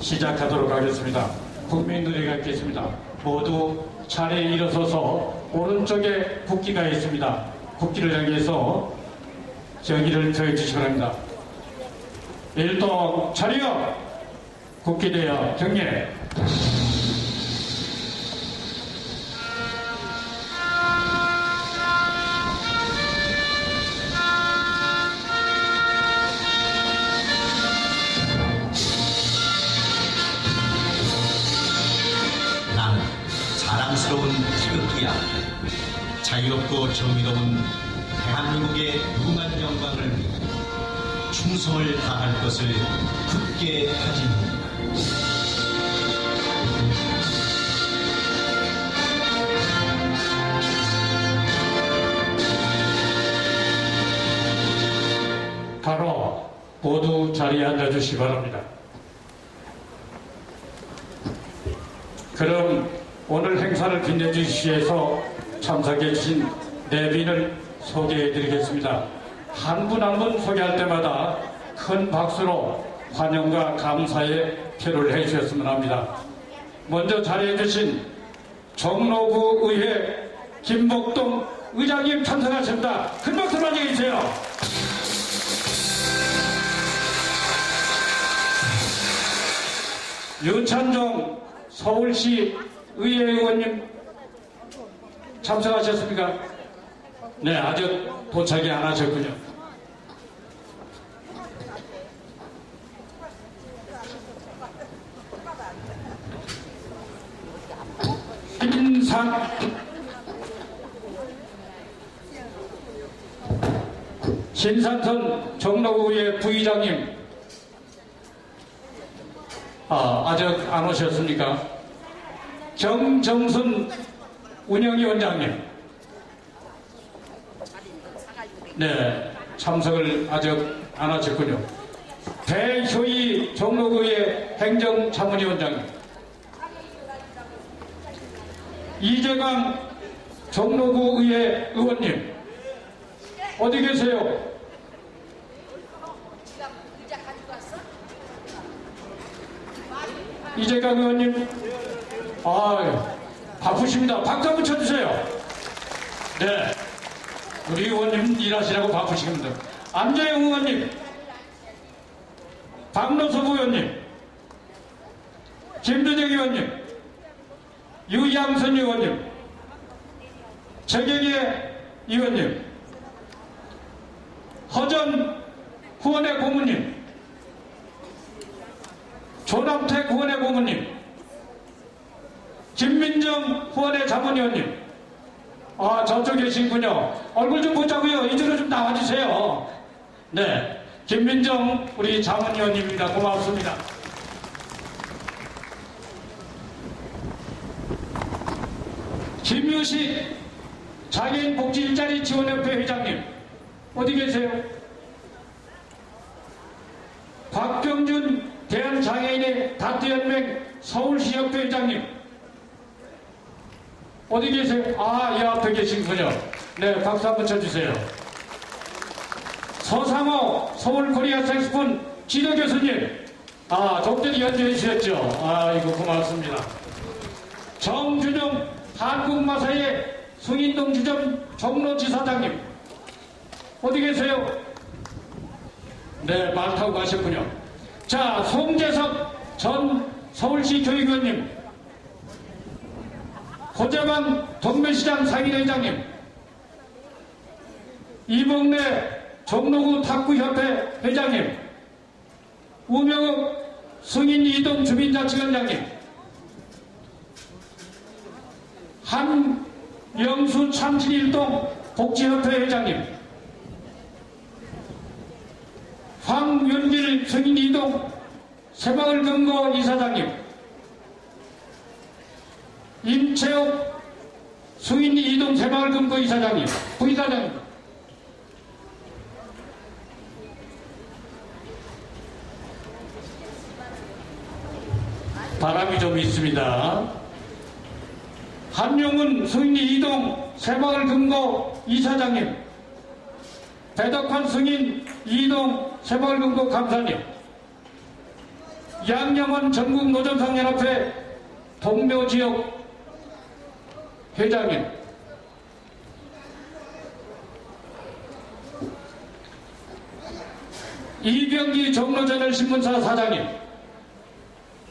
시작하도록 하겠습니다. 국민들이 갖겠습니다. 모두 차례에 일어서서 오른쪽에 국기가 있습니다. 국기를 향해서 정의를 표해주시기 바랍니다. 일동 차려 국기대여 경례 것을 굳게 다짐합니다. 바로 모두 자리에 앉아주시기 바랍니다. 그럼 오늘 행사를 빛내주시기 위해서 참석해 주신 내빈을 소개해 드리겠습니다. 한 분 한분 소개할 때마다 큰 박수로 환영과 감사의 표를 해 주셨으면 합니다. 먼저 자리해 주신 종로구 의회 김복동 의장님 참석하십니다. 큰 박수 맞이해 주세요. 윤찬종 서울시 의회 의원님 참석하셨습니까? 네, 아직 도착이 안 하셨군요. 신산 신산선 종로구의 부의장님 아, 아직 안 오셨습니까? 정정순 운영위원장님. 네, 참석을 아직 안 하셨군요. 배효희 종로구의 행정자문위원장님. 이재강 종로구 의회 의원님. 어디 계세요? 이재강 의원님, 아 바쁘십니다. 박수 한번 쳐주세요. 네. 우리 의원님 일하시라고 바쁘십니다. 안재영 의원님, 박노섭 의원님, 김준영 의원님, 유양선 의원님, 최경혜 의원님, 허전 후원의 고문님, 조남태 후원의 고문님, 김민정 후원의 자문위원님, 아, 저쪽 계신군요. 얼굴 좀 보자고요. 이쪽으로 좀 나와주세요. 네. 김민정 우리 자문위원님입니다. 고맙습니다. 김유식 장애인 복지 일자리 지원협회 회장님. 어디 계세요? 박병준 대한장애인의 다트연맹 서울시협회 회장님 어디 계세요? 아, 이 앞에 계신군요. 네, 박수 한번 쳐주세요. 서상호 서울코리아 색스폰 지도 교수님 아, 적절히 연주해 주셨죠. 아, 이거 고맙습니다. 정준영 한국마사의 숭인동 주점 종로지사장님 어디 계세요? 네, 말 타고 가셨군요. 자, 송재석 전 서울시 교육위원님, 고재만 동묘시장 상인회장님, 이봉래 종로구 탁구협회 회장님, 우명욱 승인 이동 주민자치위원장님, 한영수 참진일동 복지협회 회장님, 황윤길 승인 이동 새마을 금고 이사장님, 임채옥 승인 이동 새마을 금고 이사장님, 부이사장님, 바람이 좀 있습니다. 한용은 승인 이동 새마을 금고 이사장님, 배덕환 승인 이동 새마을 금고 감사님, 양양원 전국 노점상연합회 동묘지역 회장님, 이병기 종로저널 신문사 사장님,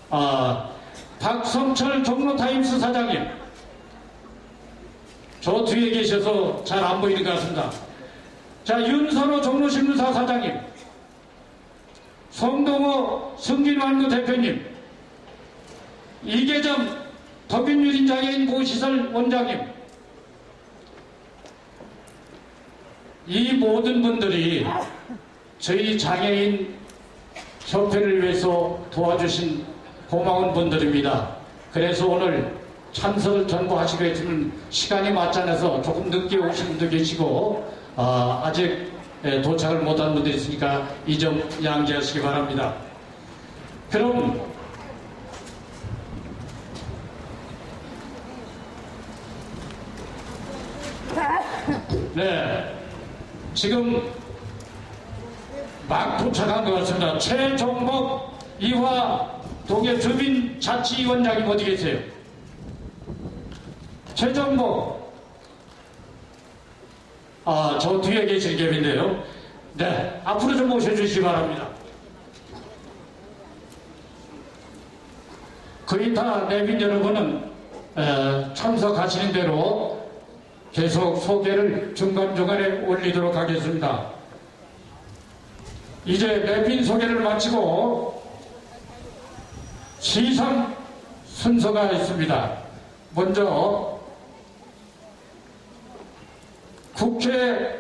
아, 박성철 종로타임스 사장님, 저 뒤에 계셔서 잘 안 보이는 것 같습니다. 자, 윤선호 종로신문사 사장님, 성동호 승진완구 대표님, 이계점 더빈유린 장애인 고시설 원장님, 이 모든 분들이 저희 장애인 협회를 위해서 도와주신 고마운 분들입니다. 그래서 오늘 참석을 전부 하시려 했지만 시간이 맞지 않아서 조금 늦게 오신 분도 계시고 아, 아직 예, 도착을 못한 분들이 있으니까 이 점 양지하시기 바랍니다. 그럼 네, 지금 막 도착한 것 같습니다. 최종목 이화 동해 주민 자치위원장님 어디 계세요? 최종목 아, 저 뒤에 계실 계인데요. 네, 앞으로 좀 모셔주시기 바랍니다. 다 내빈 여러분은 에, 참석하시는 대로 계속 소개를 중간중간에 올리도록 하겠습니다. 이제 내빈 소개를 마치고 시상 순서가 있습니다. 먼저 국회의원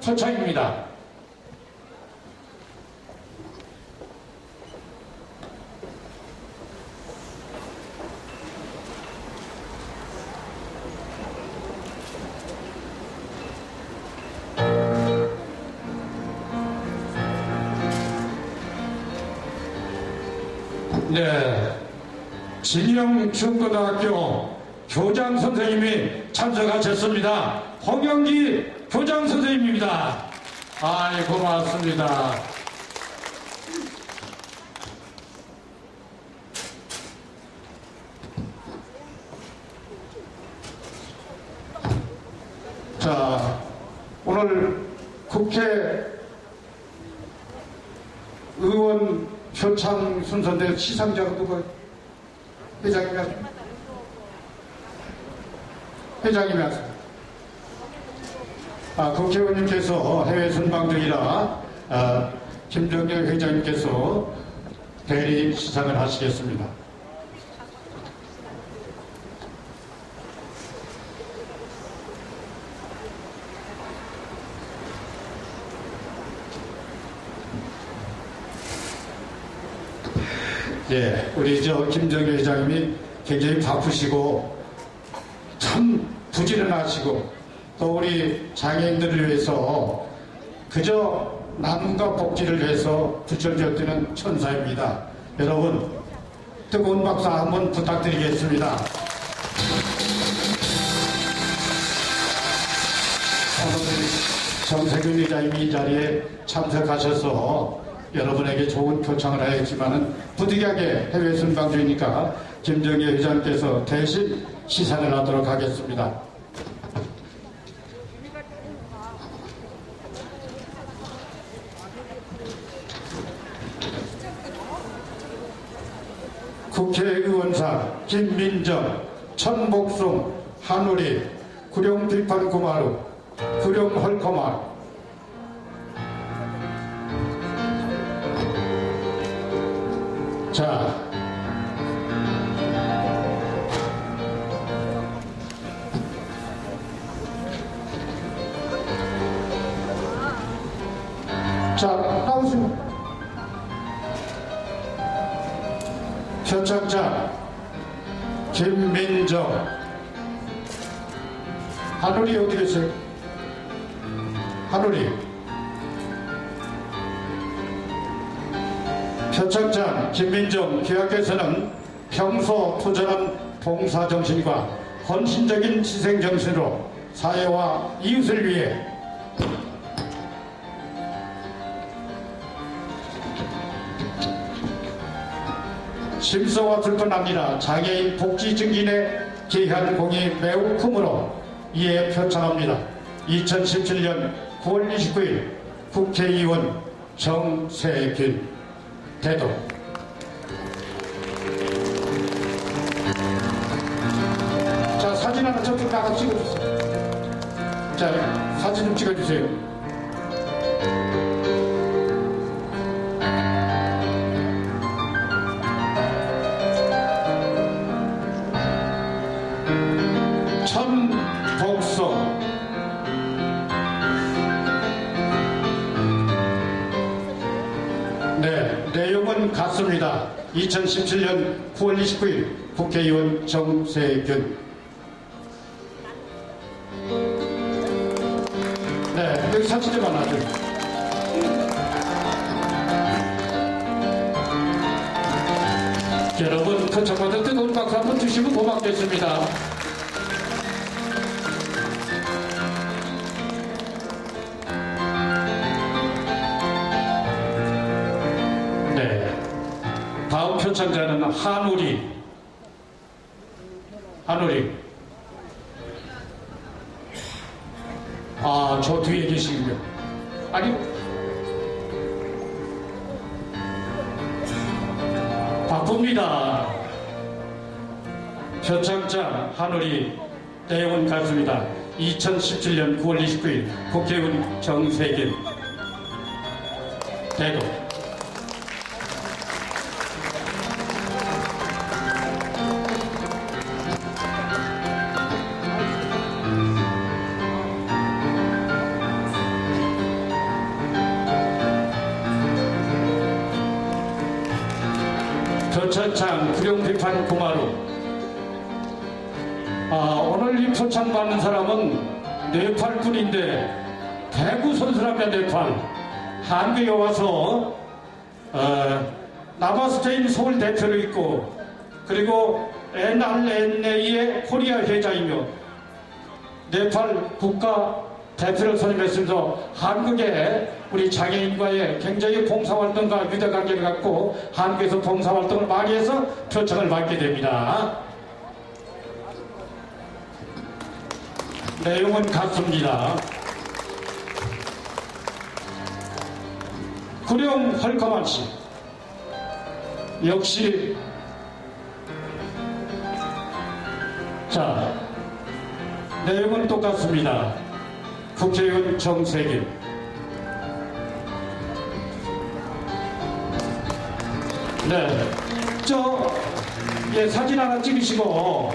표창입니다. 네. 진영 중고등학교 교장 선생님이 참석하셨습니다. 홍영기 교장 선생님입니다. 아이, 고맙습니다. 자, 오늘 국회 의원 표창 순서인데 시상자가 누가 하십니까? 회장님이 하십니까? 아, 국회의원님께서 해외 순방 중이라 아, 김정일 회장님께서 대리 시상을 하시겠습니다. 예, 우리 저 김정일 회장님이 굉장히 바쁘시고 참 부지런하시고 또 우리 장애인들을 위해서 그저 나눔과 복지를 위해서 부처지었다는 천사입니다. 여러분 뜨거운 박수 한번 부탁드리겠습니다. 정세균 회장님이 이 자리에 참석하셔서 여러분에게 좋은 표창을 하였지만은 부득이하게 해외 순방 중이니까 김정희 회장께서 대신 시상을 하도록 하겠습니다. 국회의원상 김민정, 천복숭, 한우리, 구룡비판구마루, 구룡헐코마루. 자, 자, 나오십니 다. 표창자 김민정 하늘이 어디 계세요? 하늘이 표창장 김민정 기하께서는 평소 투전한 봉사정신과 헌신적인 희생정신으로 사회와 이웃을 위해 심소가 불편합니다. 장애인 복지 증진에 기여한 공이 매우 크므로 이에 표창합니다. 2017년 9월 29일 국회의원 정세균 대도 자 사진 하나 저쪽 나가 찍어주세요. 자 사진 좀 찍어주세요. 2017년 9월 29일 국회의원 정세균 네, 여기 사진 좀 하나 좀. 여러분, 표창받을 뜨거운 박수 한번 주시면 고맙겠습니다. 한우리. 한우리. 아, 저 뒤에 계시군요. 아니, 바쁩니다. 표창장 한우리 내용은 같습니다. 2017년 9월 29일 국회의원 정세균 대도 표창장 구룡비판 구마루. 아, 오늘 이 표창 받는 사람은 네팔군인데 대구 선수랍니다 네팔. 한국에 와서 어, 나바스테인 서울 대표로 있고 그리고 NRNA의 코리아 회장이며 네팔 국가 대표를 선임했으면서 한국의 우리 장애인과의 굉장히 봉사활동과 유대관계를 갖고 한국에서 봉사활동을 많이 해서 표창을 받게 됩니다. 내용은 같습니다. 구룡 헐커만 씨 역시 자 내용은 똑같습니다. 국회의원 정세균 네, 저 예, 사진 하나 찍으시고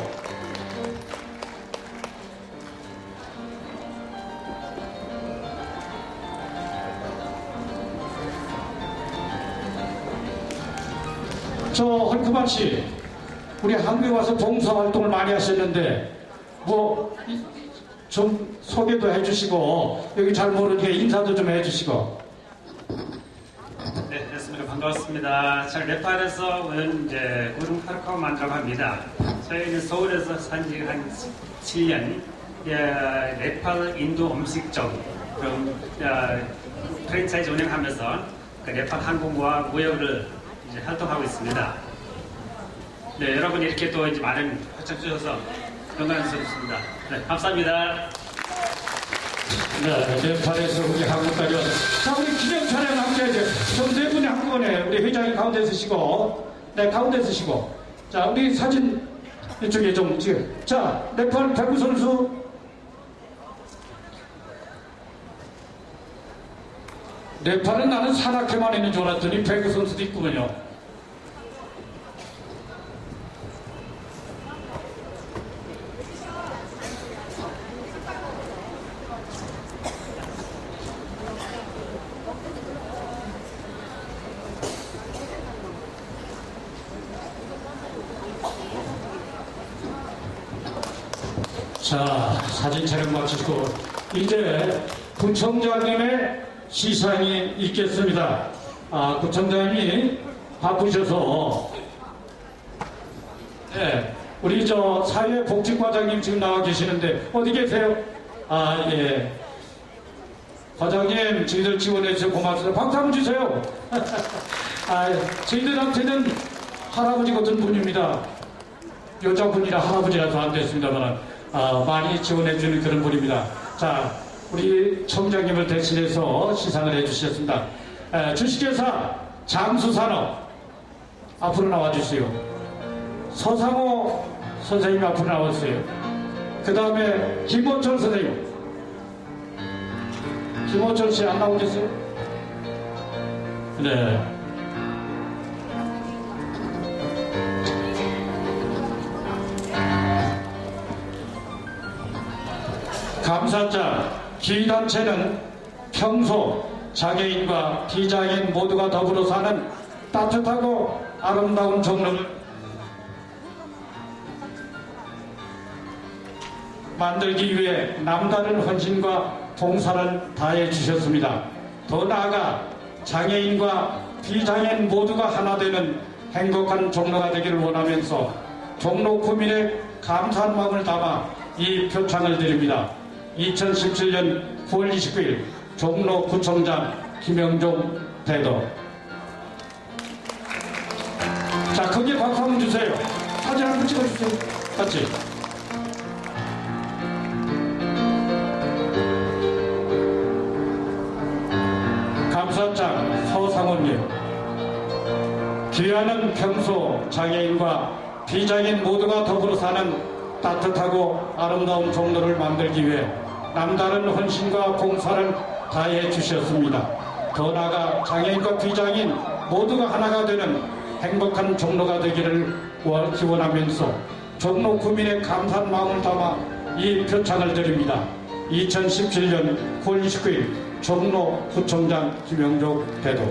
저 헐크만 씨, 우리 한국에 와서 봉사활동을 많이 하셨는데 뭐 좀 소개도 해주시고 여기 잘 모르니까 인사도 좀 해주시고. 반갑습니다. 저 네팔에서 온 이제 구름 파르카만이라고 합니다. 저희는 서울에서 산지 한 7년, 예, 네팔 인도 음식점 그런 야, 프랜차이즈 운영하면서 그 네팔 항공과 무역을 이제 활동하고 있습니다. 네, 여러분 이렇게 또 이제 많은 협찬 주셔서 영광스럽습니다. 네, 감사합니다. 네, 네팔에서 우리 한국까지 와서 자 우리 기념 촬영 함께 해야죠 좀네 분이 한꺼번에 우리 회장이 가운데 서시고 네 가운데 서시고. 자 우리 사진 이쪽에 좀 찍어. 자 네팔 배구 선수. 네팔은 나는 산악회만 있는 줄 알았더니 배구 선수도 있군요 자, 사진 촬영 마치고 이제 구청장님의 시상이 있겠습니다. 아, 구청장님이 바쁘셔서 네, 우리 저 사회복지과장님 지금 나와 계시는데 어디 계세요? 아, 예. 과장님, 저희들 지원해 주셔서 고맙습니다. 박수 한번 주세요. 아, 저희들한테는 할아버지 같은 분입니다. 여자분이라 할아버지라서 안 됐습니다만 아, 많이 지원해주는 그런 분입니다. 자, 우리 청장님을 대신해서 시상을 해주셨습니다. 에, 주식회사 장수산업 앞으로 나와주세요. 서상호 선생님 앞으로 나와주세요. 그 다음에 김호철 선생님. 김호철 씨 안 나오겠어요? 네. 감사장 기단체는 평소 장애인과 비장애인 모두가 더불어 사는 따뜻하고 아름다운 종로를 만들기 위해 남다른 헌신과 봉사를 다해 주셨습니다. 더 나아가 장애인과 비장애인 모두가 하나 되는 행복한 종로가 되기를 원하면서 종로 구민의 감사한 마음을 담아 이 표창을 드립니다. 2017년 9월 29일 종로 구청장 김영종 대도 자 거기에 박수 한번 주세요. 사진 한 번 찍어주세요. 같이. 감사장 서상훈님 귀하는 평소 장애인과 비장애인 모두가 더불어 사는 따뜻하고 아름다운 종로를 만들기 위해 남다른 헌신과 봉사를 다해 주셨습니다. 더 나아가 장애인과 비장애인 모두가 하나가 되는 행복한 종로가 되기를 원- 기원하면서 종로 구민의 감사한 마음을 담아 이 표창을 드립니다. 2017년 9월 29일 종로 구청장 김영종 대도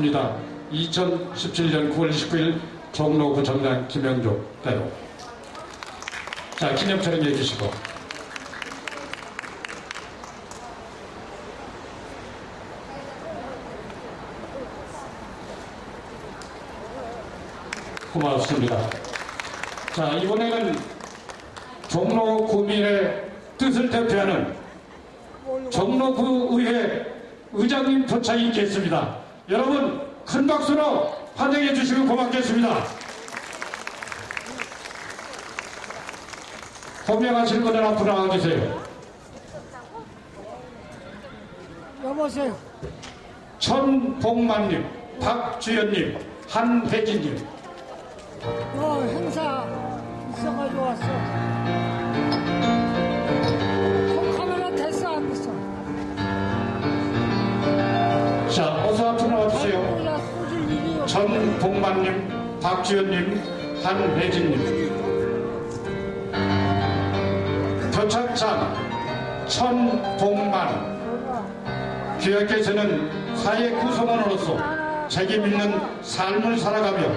같습니다. 2017년 9월 29일 종로구청장 김영조 대로. 자, 기념 촬영해 주시고. 고맙습니다. 자, 이번에는 종로 구민의 뜻을 대표하는 종로구의회 의장님 도착이 있겠습니다. 여러분 큰 박수로 환영해 주시면 고맙겠습니다. 호명하실 분들 앞으로 나와주세요. 여보세요. 천복만님, 박주연님, 한혜진님, 어, 행사 있어가지고 왔어. 그 카메라 됐어, 안 됐어? 자 어서 전복만님, 박주연님, 한혜진님, 표창장 천복만 귀하께서는 사회 구성원으로서 책임 있는 삶을 살아가며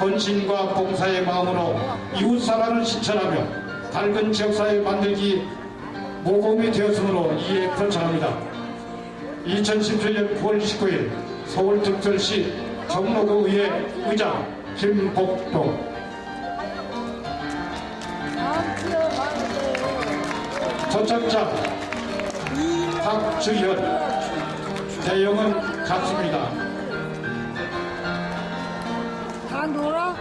헌신과 봉사의 마음으로 이웃 사랑을 실천하며 밝은 지역사회 만들기 모범이 되었으므로 이에 표창합니다. 2017년 9월 29일 서울특별시 종로구의회 의장 김복동. 도착장 박주현 내용은 같습니다. 다 놀아?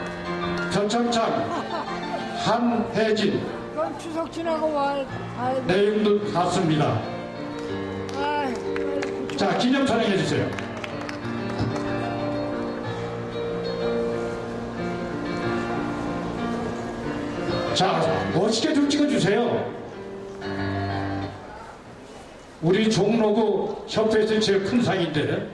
도착장 한혜진 그럼 추석 지나고 와. 아이, 내용도 같습니다. 자 기념 촬영해 주세요. 자 멋있게 좀 찍어주세요. 우리 종로구 협회에서 제일 큰 상인데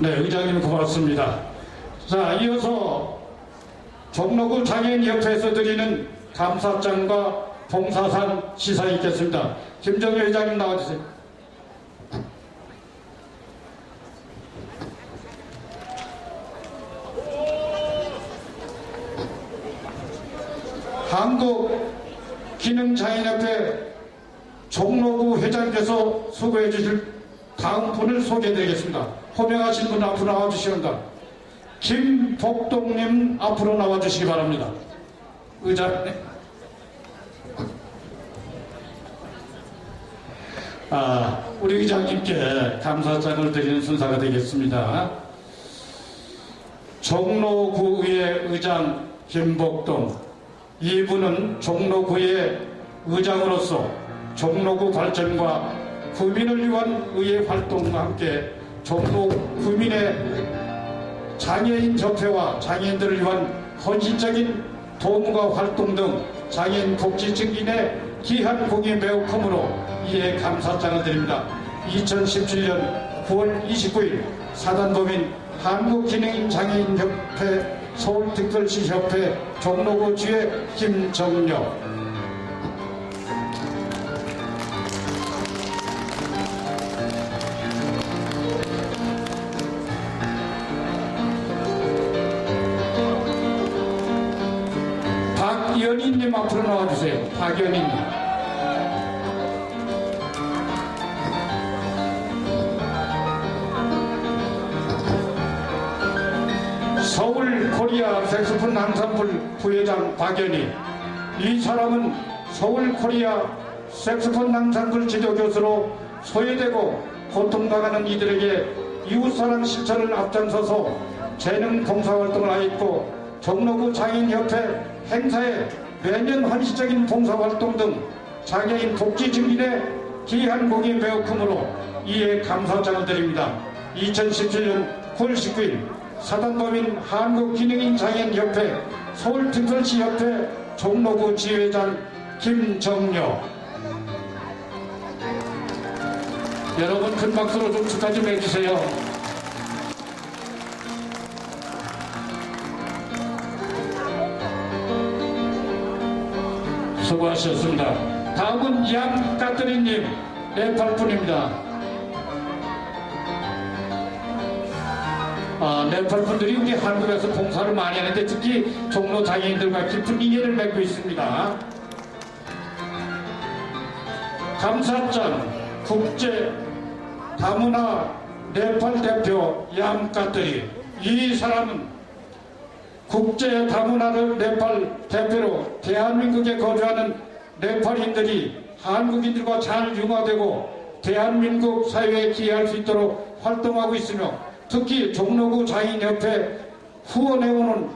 네, 의장님 고맙습니다. 자, 이어서 종로구 장애인협회에서 드리는 감사장과 봉사상 시상이 있겠습니다. 김정일 회장님 나와주세요. 한국기능장애인협회 종로구 회장께서 수고해 주실 다음 분을 소개해 드리겠습니다. 호명하신 분 앞으로 나와 주시기 바랍니다. 김복동님 앞으로 나와 주시기 바랍니다. 의장님. 아, 우리 의장님께 감사장을 드리는 순서가 되겠습니다. 종로구의 의장 김복동 이분은 종로구의 의장으로서 종로구 발전과 구민을 위한 의회 활동과 함께 종로 구민의 장애인 협회와 장애인들을 위한 헌신적인 도움과 활동 등 장애인 복지 증진에 기한 공이 매우 크므로 이에 감사장을 드립니다. 2017년 9월 29일 사단법인 한국기능장애인협회 서울특별시협회 종로구 주회 김정력 앞으로 나와주세요. 박연희님. 서울 코리아 색소폰 낭산불 부회장 박연희. 이 사람은 서울 코리아 색소폰 낭산불 지도교수로 소외되고 고통당하는 이들에게 이웃사랑 실천을 앞장서서 재능 봉사활동을 하였고 종로구 장애인협회 행사에 매년 헌신적인 봉사활동 등 장애인 복지 증진에 기한 공이 매우 크므로 이에 감사장을 드립니다. 2017년 9월 19일 사단법인 한국기능인장애인협회 서울특별시협회 종로구 지회장 김정려 여러분 큰 박수로 좀 축하 좀 해주세요. 수고하셨습니다. 다음은 양 까뜨리님 네팔 분입니다. 아, 네팔 분들이 우리 한국에서 봉사를 많이 하는데 특히 종로 장애인들과 깊은 인연을 맺고 있습니다. 감사장 국제 다문화 네팔 대표 얌까뜨리 이 사람은 국제 다문화를 네팔 대표로 대한민국에 거주하는 네팔인들이 한국인들과 잘 융화되고 대한민국 사회에 기여할 수 있도록 활동하고 있으며 특히 종로구 장애인협회 후원회원은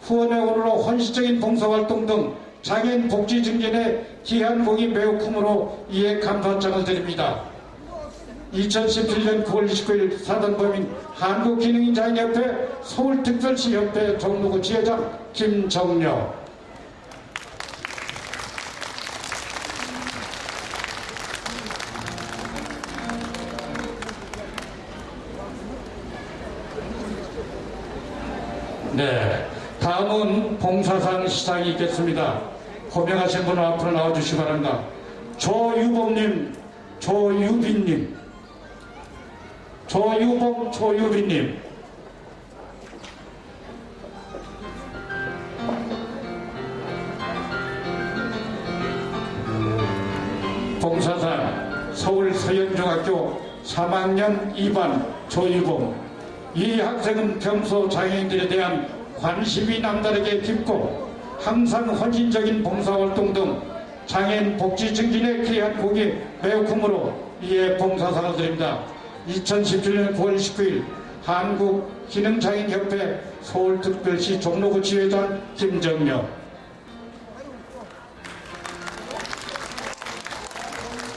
후원회원으로 헌신적인 봉사활동 등 장애인 복지 증진에 기한 공이 매우 크므로 이에 감사장을 드립니다. 2017년 9월 29일 사단법인 한국기능인장애인협회 서울특별시협회 종로구 지회장 김정려 네, 다음은 봉사상 시상이 있겠습니다. 호명하신 분 앞으로 나와주시기 바랍니다. 조유범님, 조유빈님, 조유범, 조유빈님. 봉사상 서울 서현중학교 3학년 2반 조유범 이 학생은 평소 장애인들에 대한 관심이 남다르게 깊고 항상 헌신적인 봉사활동 등 장애인 복지 증진에 기여한 공이 매우 크므로 이에 봉사상을 드립니다. 2017년 9월 19일 한국 기능장애인협회 서울특별시 종로구 지회장 김정려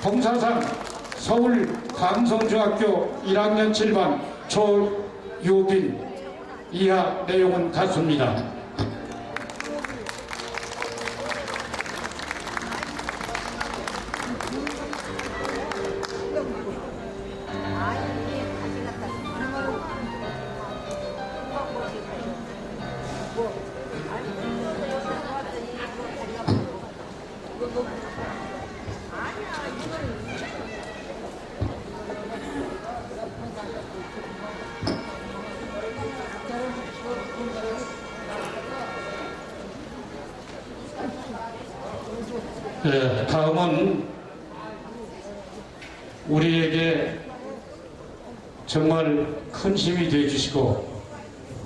봉사상 서울 강성중학교 1학년 7반 조유빈 이하 내용은 같습니다. 예, 다음은 우리에게 정말 큰 힘이 되어 주시고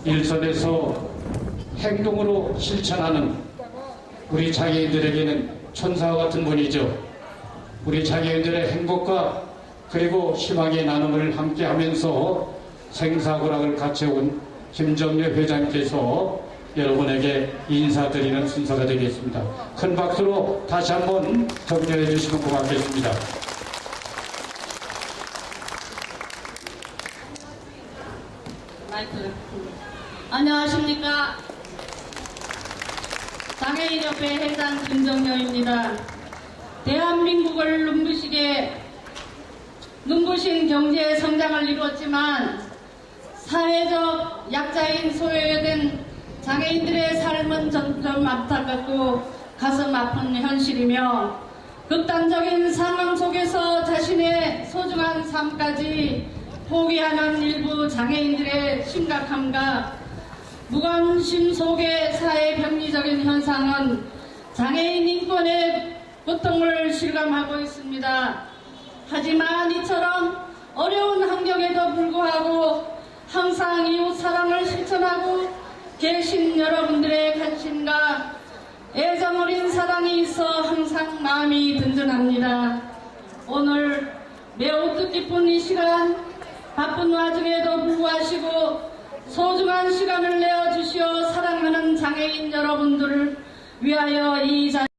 일선에서 행동으로 실천하는 우리 장애인들에게는 천사와 같은 분이죠. 우리 장애인들의 행복과 그리고 희망의 나눔을 함께 하면서 생사고락을 갖춰온 김정래 회장께서 여러분에게 인사드리는 순서가 되겠습니다. 큰 박수로 다시 한번 격려해 주시면 고맙겠습니다. 마이크. 안녕하십니까. 장애인협회 회장 김정녀입니다. 대한민국을 눈부시게 눈부신 경제 성장을 이루었지만 사회적 약자인 소외된 장애인들의 삶은 점점 안타깝고 가슴 아픈 현실이며 극단적인 상황 속에서 자신의 소중한 삶까지 포기하는 일부 장애인들의 심각함과 무관심 속의 사회 병리적인 현상은 장애인 인권의 고통을 실감하고 있습니다. 하지만 이처럼 어려운 환경에도 불구하고 항상 이웃 사랑을 실천하고 계신 여러분들의 관심과 애정 어린 사랑이 있어 항상 마음이 든든합니다. 오늘 매우 뜻깊은 이 시간 바쁜 와중에도 불구하시고 소중한 시간을 내어 주시어 사랑하는 장애인 여러분들을 위하여 이 자리